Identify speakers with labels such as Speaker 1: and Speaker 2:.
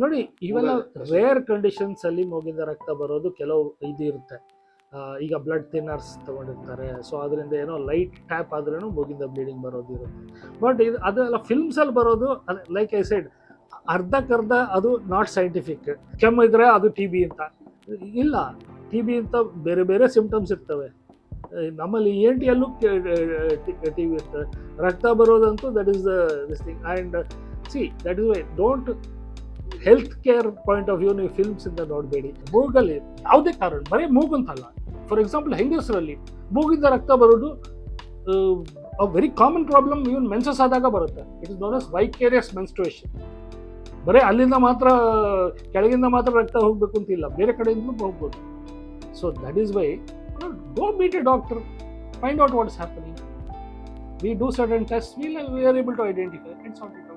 Speaker 1: ನೋಡಿ ಇವೆಲ್ಲ rare conditions ಅಲ್ಲಿ ಮೂಗಿಂದ ರಕ್ತ ಬರೋದು ಕೆಲವು ಇದು ಇರುತ್ತೆ. ಈಗ ಬ್ಲಡ್ ಥಿನ್ನರ್ಸ್ ತಗೊಂಡಿರ್ತಾರೆ. ಸೊ ಅದರಿಂದ ಏನೋ ಲೈಟ್ ಟ್ಯಾಪ್ ಆದ್ರೂ ಮೂಗಿಂದ ಬ್ಲೀಡಿಂಗ್ ಬರೋದು ಇರುತ್ತೆ. ಬಟ್ ಇದು ಅದೆಲ್ಲ ಫಿಲ್ಮ್ಸ್ ಅಲ್ಲಿ ಬರೋದು ಲೈಕ್ ಐ ಸೈಡ್ ಅರ್ಧಕ್ಕರ್ಧ ಅದು ನಾಟ್ ಸೈಂಟಿಫಿಕ್ ಕೆಮ್ಮು ಇದ್ರೆ ಅದು ಟಿ ಬಿ ಅಂತ. ಇಲ್ಲ ಟಿ ಬಿ ಅಂತ ಬೇರೆ ಬೇರೆ ಸಿಂಪ್ಟಮ್ಸ್ ಇರ್ತವೆ. ನಮ್ಮಲ್ಲಿ ಎನ್ ಟಿಯಲ್ಲೂ ಟಿ ಬಿ ಇರ್ತವೆ ರಕ್ತ ಬರೋದಂತೂ that is this thing and see that is why don't health care point of view ನೀವು ಫಿಲ್ಮ್ಸ್ ಇಂದ ನೋಡಬೇಡಿ. ಮೂಗಲ್ಲಿ ಯಾವುದೇ ಕಾರಣ, ಬರೀ ಮೂಗಂತಲ್ಲ ಫಾರ್ ಎಕ್ಸಾಂಪಲ್ ಹೆಂಗಸರಲ್ಲಿ ಮೂಗಿಂದ ರಕ್ತ ಬರೋದು very common problem even menses ಆದಾಗ ಬರುತ್ತೆ. It is known as vicarious menstruation ಬರೀ ಅಲ್ಲಿಂದ ಮಾತ್ರ, ಕೆಳಗಿಂದ ಮಾತ್ರ ರಕ್ತ ಹೋಗಬೇಕು ಅಂತ ಇಲ್ಲ. ಬೇರೆ ಕಡೆಯಿಂದಲೂ ಹೋಗ್ಬೋದು. So that is why go meet a doctor find out what's happening we do certain test we are able to identify it's it